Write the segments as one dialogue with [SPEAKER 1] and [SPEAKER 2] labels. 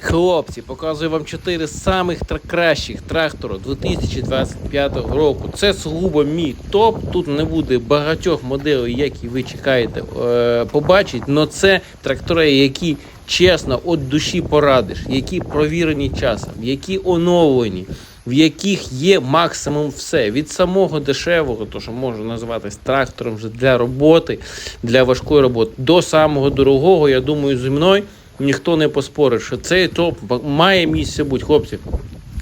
[SPEAKER 1] Хлопці, показую вам 4 самих кращих трактора 2025 року. Це сугубо мій топ. Тут не буде багатьох моделей, які ви чекаєте е, побачити. але це трактори, які чесно від душі порадиш, які провірені часом, які оновлені. В яких є максимум все від самого дешевого, то що може називатись трактором вже для роботи, для важкої роботи, до самого дорогого. Я думаю, зі мною ніхто не поспорить, що цей топ має місце бути, хлопці.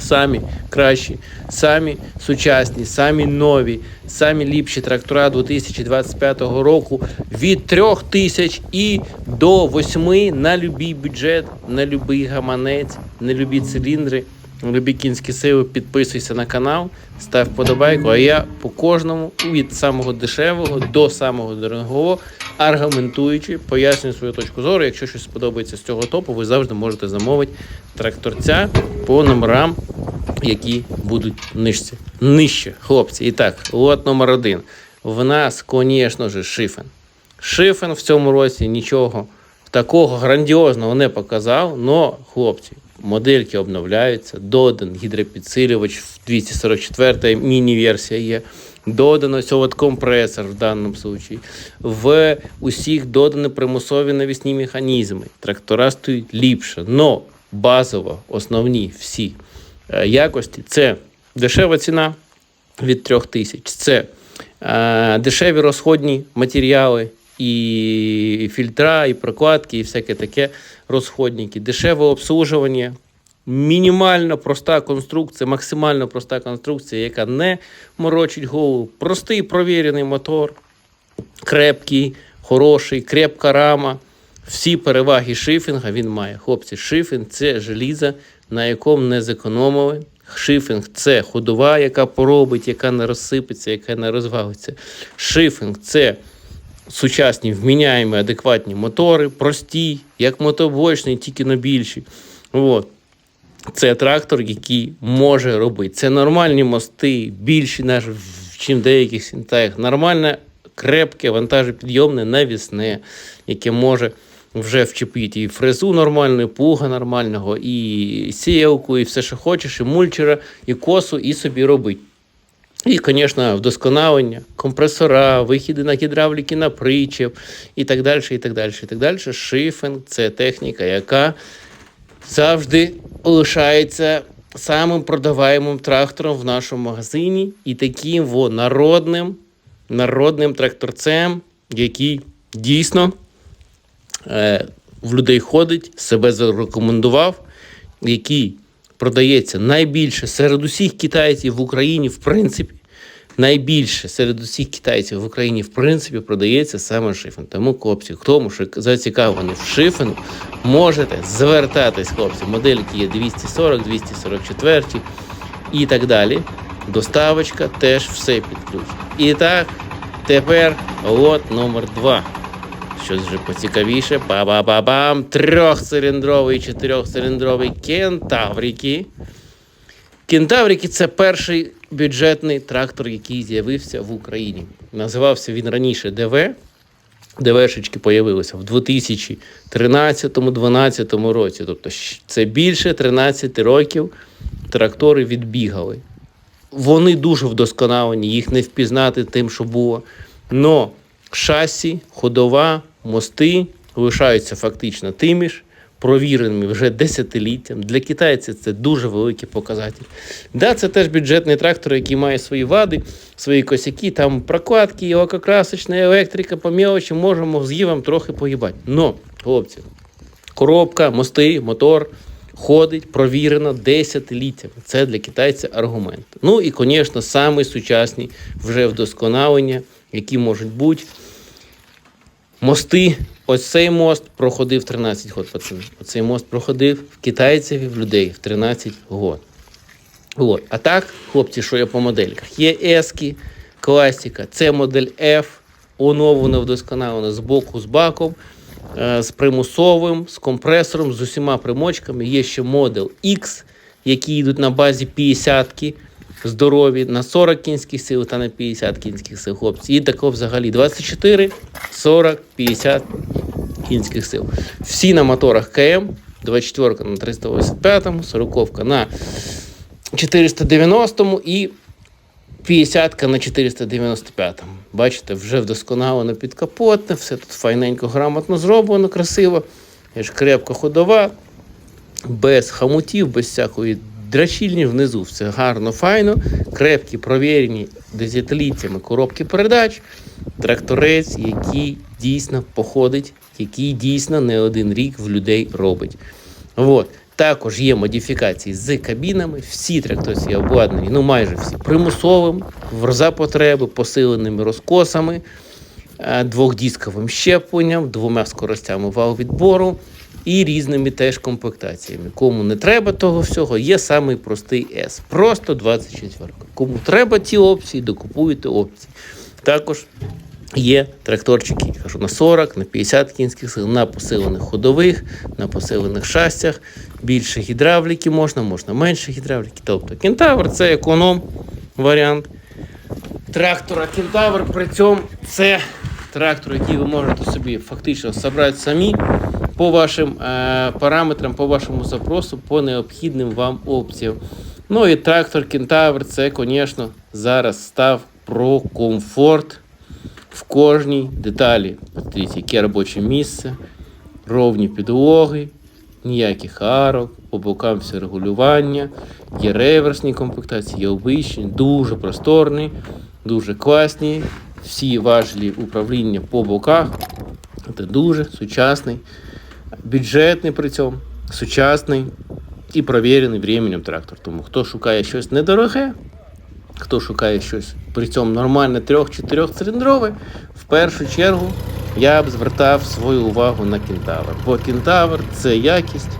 [SPEAKER 1] Самі кращі, самі сучасні, самі нові, самі ліпші трактора 2025 року від 3 тисяч і до 8 на любий бюджет, на любий гаманець, на любі циліндри, на любі кінські сили. Підписуйся на канал, став вподобайку. А я по кожному від самого дешевого до самого дорогого аргументуючи, пояснюю свою точку зору. Якщо щось сподобається з цього топу, ви завжди можете замовити тракторця по номерам, які будуть нижче. Нижче, хлопці. І так, лот номер один. В нас, звісно ж, шифен. Шифен в цьому році нічого такого грандіозного не показав, але, хлопці, модельки обновляються, додан гідропідсилювач в 244 міні-версія є. Додано от компресор в даному случаї. В усіх додані примусові навісні механізми. Трактора стають ліпше. Но базово, основні всі е, якості це дешева ціна від 3 тисяч. Це е, дешеві розходні матеріали, і фільтра, і прокладки, і всяке таке розходники, дешеве обслужування. Мінімально проста конструкція, максимально проста конструкція, яка не морочить голову. Простий провірений мотор, крепкий, хороший, крепка рама. Всі переваги шифінга він має. Хлопці, шифінг це желізо, на якому не зекономили. Шифінг це ходова, яка поробить, яка не розсипеться, яка не розвалиться. Шифінг це сучасні, вміняємі, адекватні мотори, прості, як мотоблочний, тільки на більші. От. Це трактор, який може робити. Це нормальні мости, більші, ніж в деяких сінтаях. Нормальне, крепке, вантажопідйомне, навісне, яке може вже вчепити і фрезу нормальну, і плуга нормального, і сіялку, і все, що хочеш, і мульчера, і косу, і собі робити. І, звісно, вдосконалення, компресора, вихіди на гідравліки на причеп і так далі. і так далі, і так далі. Шифинг це техніка, яка завжди лишається самим продаваємим трактором в нашому магазині і таким во, народним, народним тракторцем, який дійсно е, в людей ходить, себе зарекомендував, який продається найбільше серед усіх китайців в Україні, в принципі. Найбільше серед усіх китайців в Україні, в принципі, продається саме шифен. Тому, хлопці, хто що зацікавлений в шифену, можете звертатись, хлопці. Модельки є 240, 244 і так далі. Доставочка теж все під. І так, тепер лот номер 2 Щось вже поцікавіше. Ба-ба-ба-бам! Трьохциліндровий, чотирьохциліндровий кентаврики. Кентаврики це перший бюджетний трактор, який з'явився в Україні. Називався він раніше ДВ. ДВшечки появилися в 2013-2012 році. Тобто це більше 13 років трактори відбігали. Вони дуже вдосконалені, їх не впізнати тим, що було. Но шасі, ходова, мости лишаються фактично тими ж, провіреними вже десятиліттям. Для китайців це дуже великий показатель. Да, це теж бюджетний трактор, який має свої вади, свої косяки, там прокладки, лакокрасочна електрика, по мелочі, можемо з ївом трохи поїбати. Но, хлопці, коробка, мости, мотор. Ходить провірено десятиліттями. Це для китайця аргумент. Ну і, звісно, самі сучасні вже вдосконалення, які можуть бути. Мости. Ось цей мост проходив 13 год, пацани. Оцей мост проходив в китайців і в людей в 13 год. От. А так, хлопці, що є по модельках? Є ески, класика, це модель F, оновлена, вдосконалена з боку, з баком, е, з примусовим, з компресором, з усіма примочками. Є ще модель X, які йдуть на базі 50-ки, здорові, на 40 кінських сил та на 50 кінських сил, хлопці. І тако взагалі 24, 40, 50 кінських сил. Всі на моторах КМ, 24 на 385, 40 на 490 і 50 на 495. Бачите, вже вдосконалено підкапотне, все тут файненько, грамотно зроблено, красиво. Я ж крепко ходова, без хамутів, без всякої драчільні внизу. Все гарно, файно, крепкі, провірені десятиліттями коробки передач. Тракторець, який дійсно походить, який дійсно не один рік в людей робить. От. Також є модифікації з кабінами. Всі тракторці обладнані, ну майже всі примусовим, за потреби, посиленими розкосами, е, двохдісковим щепленням, двома скоростями вал відбору і різними теж комплектаціями. Кому не треба того всього, є самий простий S. Просто 24. Кому треба ті опції, докупуєте опції. Також Є тракторчики, кажу, на 40, на 50 кінських сил, на посилених ходових, на посилених шастях. Більше гідравліки можна, можна менше гідравліки. Тобто кентавр це економ варіант трактора кентавр. При цьому це трактор, який ви можете собі фактично зібрати самі по вашим е, параметрам, по вашому запросу, по необхідним вам опціям. Ну і трактор кентавр це, звісно, зараз став про комфорт в кожній деталі. Дивіться, яке робоче місце, ровні підлоги, ніяких арок, по бокам все регулювання, є реверсні комплектації, є обичні, дуже просторні, дуже класні. Всі важелі управління по боках. Це дуже сучасний, бюджетний при цьому, сучасний і провірений временем трактор. Тому хто шукає щось недороге, хто шукає щось при цьому нормальне 3-4 циліндрове, в першу чергу я б звертав свою увагу на кентавр. Бо кентавр це якість.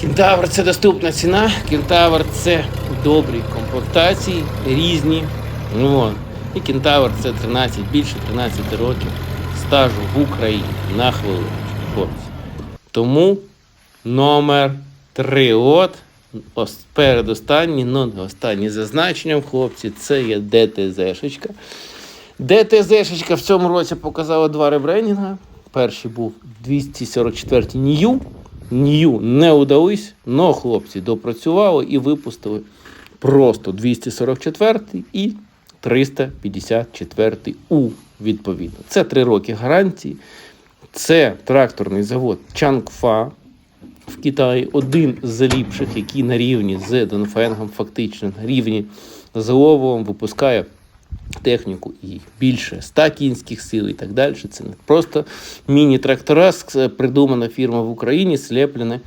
[SPEAKER 1] Кентавр це доступна ціна, кентавр це добрі комплектації, різні. Ну. І кентавр це 13, більше 13 років стажу в Україні на хвилину. Тому номер 3 от ос- передостанній, ну не останній за значенням, хлопці, це є ДТЗ-шечка. ДТЗ-шечка в цьому році показала два ребрендінга. Перший був 244 Нью. Нью не удались, але хлопці допрацювали і випустили просто 244 і 354 У відповідно. Це 3 роки гарантії. Це тракторний завод Чангфа в Китаї, один з ліпших, який на рівні з Донфенгом, фактично на рівні з Ловом випускає техніку і більше 100 кінських сил і так далі. Це не просто міні-трактора, придумана фірма в Україні, слеплена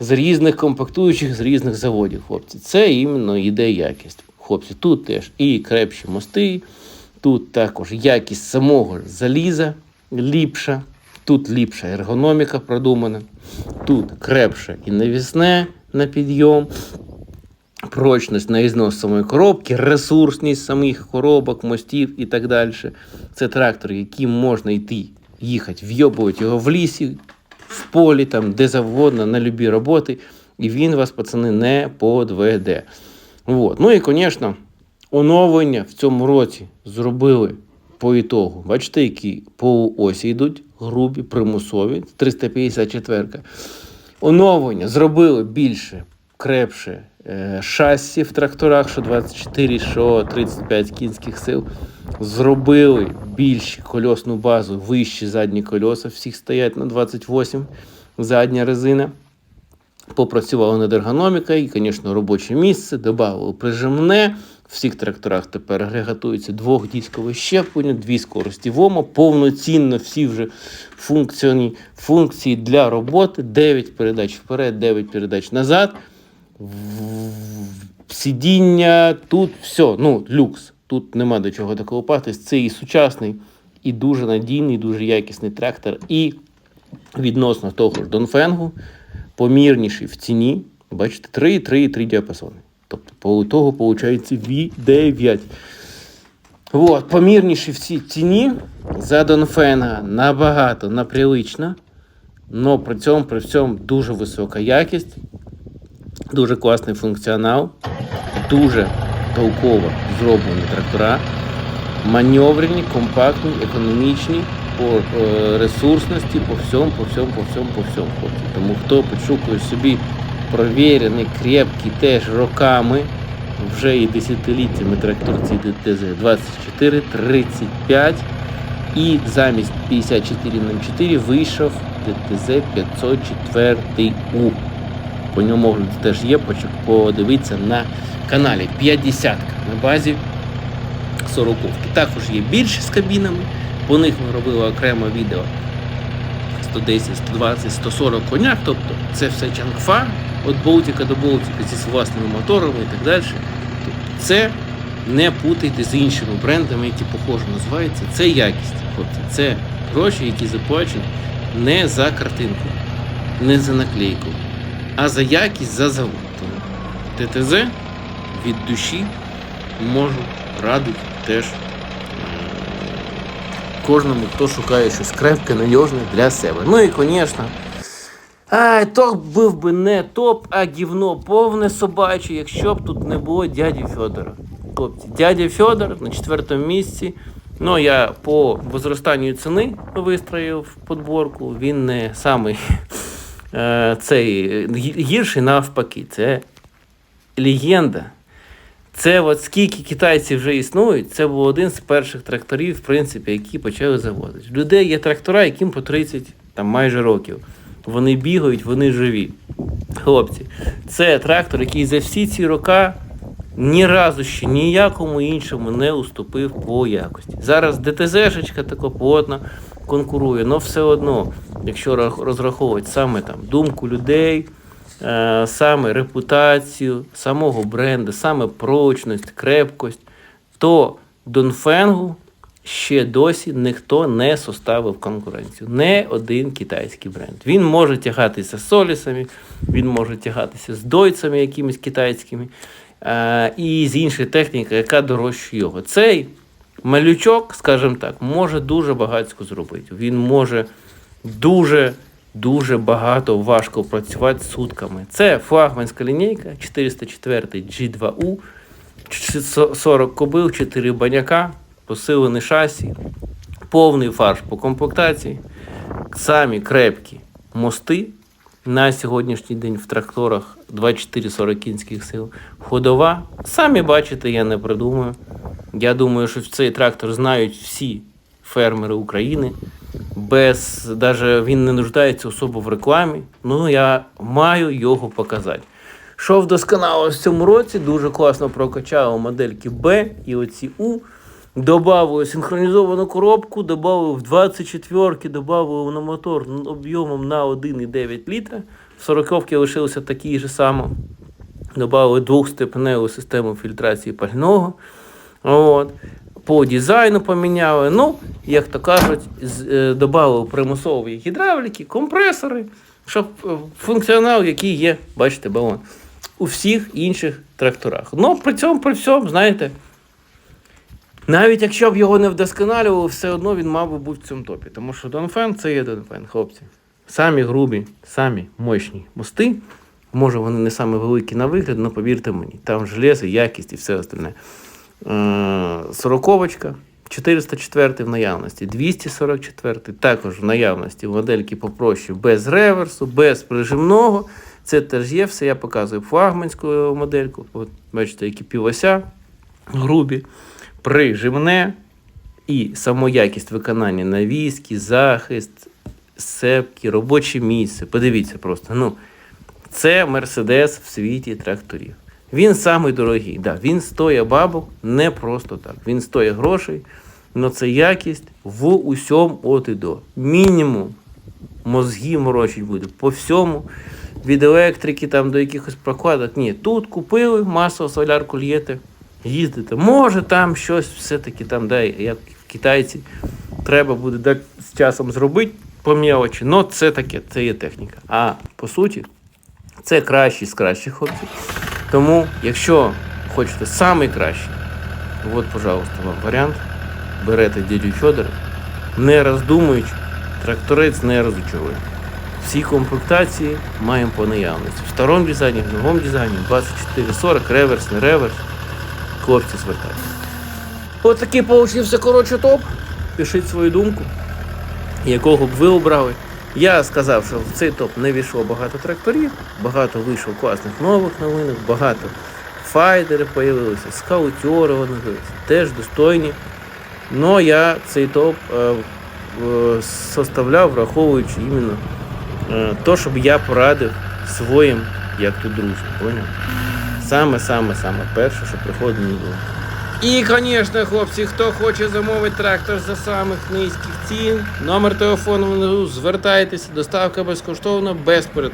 [SPEAKER 1] з різних комплектуючих, з різних заводів. Хлопці, це іменно іде якість. Хлопці, тут теж і крепші мости, тут також якість самого заліза ліпша, тут ліпша ергономіка продумана, тут крепше і навісне на підйом, прочність на ізнос самої коробки, ресурсність самих коробок, мостів і так далі. Це трактор, яким можна йти, їхати, вйобувати його в лісі, в полі, там, де завгодно, на любі роботи, і він вас, пацани, не подведе. Вот. Ну і, звісно, оновлення в цьому році зробили по ітогу. Бачите, які по осі йдуть грубі, примусові, 354. Оновлення зробили більше, крепше е, шасі в тракторах, що 24, що 35 кінських сил. Зробили більш кольосну базу, вищі задні колеса, всіх стоять на 28 задня резина. Попрацювали над ергономікою, і, звісно, робоче місце, додали прижимне. В всіх тракторах тепер агрегатується двохдіскове щеплення, дві скорості ВОМа, повноцінно всі вже функціоні, функції для роботи, 9 передач вперед, 9 передач назад. Сидіння, тут все, ну, люкс. Тут нема до чого доколупатись. Це і сучасний, і дуже надійний, і дуже якісний трактор. І відносно того ж Донфенгу, помірніший в ціні. Бачите, 3, 3, 3 діапазони. Тобто по того виходить V9. От, помірніший в цій ціні за Донфенга набагато наприлично, але при цьому при всьому дуже висока якість, дуже класний функціонал, дуже толково зроблені трактора, маневрені, компактні, економічні, по е, ресурсності, по всьому, по всьому, по всьому, по всьому. Тому хто підшукує собі провірений, крепкий теж роками, вже і десятиліттями тракторці ДТЗ. 24, 35 і замість 5404 вийшов ДТЗ 504 У. По ньому огляд теж є, подивитися на каналі. 50 на базі 40. Також є більші з кабінами, по них ми робили окремо відео. 110, 120, 140 коняк, тобто це все чангфа від болтика до болтика зі власними моторами і так далі. Це не путайте з іншими брендами, які похоже називаються. Це якість, хлопці. Це гроші, які заплачені не за картинку, не за наклейку, а за якість, за завод. ТТЗ від душі можу радити теж е, кожному, хто шукає щось крепке, надіжне для себе. Ну і, звісно, Ай, то був би не топ, а гівно повне собаче, якщо б тут не було дяді Федора. Хлопці, дядя Федор на четвертому місці. Ну, я по возростанню ціни вистроїв подборку. Він не самий е, цей гірший навпаки. Це легенда. Це от скільки китайців вже існують, це був один з перших тракторів, в принципі, які почали заводити. Людей є трактора, яким по 30 там, майже років. Вони бігають, вони живі. Хлопці, це трактор, який за всі ці роки ні разу ще ніякому іншому не уступив по якості. Зараз ДТЗ-шечка тако плотно конкурує, але все одно, якщо розраховувати саме там думку людей, е, саме репутацію самого бренду, саме прочність, крепкость, то Донфенгу ще досі ніхто не составив конкуренцію. Не один китайський бренд. Він може тягатися з солісами, він може тягатися з дойцями якимись китайськими е, і з іншою технікою, яка дорожче його. Цей малючок, скажімо так, може дуже багатько зробити. Він може дуже. Дуже багато важко працювати сутками. Це флагманська лінійка 404 G2U, 40 кобил, 4 баняка, посилене шасі, повний фарш по комплектації, самі крепкі мости на сьогоднішній день в тракторах 24-40 кінських сил. Ходова. Самі бачите, я не придумаю. Я думаю, що цей трактор знають всі фермери України. Без даже він не нуждається особо в рекламі. Ну я маю його показати. Що вдосконало в цьому році, дуже класно прокачало модельки Б і оці У. Добавили синхронізовану коробку, в 24-ки, добавили на мотор об'ємом на 1,9 літра. В 40-ки лишилося такі ж само. Добавили двохстепеневу систему фільтрації пального. От. По дизайну поміняли. Ну, як то кажуть, е, додали примусові гідравліки, компресори, щоб е, функціонал, який є, бачите, балон, у всіх інших тракторах. Ну, при цьому, при всьому, знаєте, навіть якщо б його не вдосконалювали, все одно він мав би бути в цьому топі. Тому що Донфен це є Донфен, хлопці. Самі грубі, самі мощні мости. Може, вони не саме великі на вигляд, але повірте мені, там железо, якість і все остальне. Е, Сороковочка, 404 в наявності, 244 також в наявності модельки попроще, без реверсу, без прижимного. Це теж є, все я показую флагманську модельку. От, бачите, які півося грубі, прижимне і самоякість виконання навіски, захист, сепки, робоче місце. Подивіться просто. ну, це Мерседес в світі тракторів. Він самий дорогий. Да, він стоїть бабок не просто так. Він стоїть грошей, але це якість в усьому от і до. Мінімум мозги морочить буде по всьому. Від електрики там до якихось прокладок. Ні, тут купили масово солярку л'єте, їздите. Може там щось все-таки там, да, як в китайці, треба буде з часом зробити по мелочі. Ну це таке, це є техніка. А по суті, це кращий з кращих хлопців. Тому, якщо хочете самий от, пожалуйста, вам варіант. Берете дядю Федора, не роздумуючи, тракторець не розочарує. Всі комплектації маємо по наявності. В старому дизайні, в новому дизайні 2440, реверс, не реверс. Хлопці звертаються. Ось такий получився коротше топ. Пишіть свою думку. якого б ви обрали. Я сказав, що в цей топ не війшло багато тракторів, багато вийшло класних нових новинок, багато файдери появилися, скаутери вони теж достойні. Но я цей топ е, е, составляв, враховуючи іменно е, то, щоб я порадив своїм, як то друзям, поняв? Саме, саме, саме перше, що приходить мені. голову. І, звісно, хлопці, хто хоче замовити трактор за самих низьких цін, номер телефону внизу, звертайтеся, доставка безкоштовна, без перед.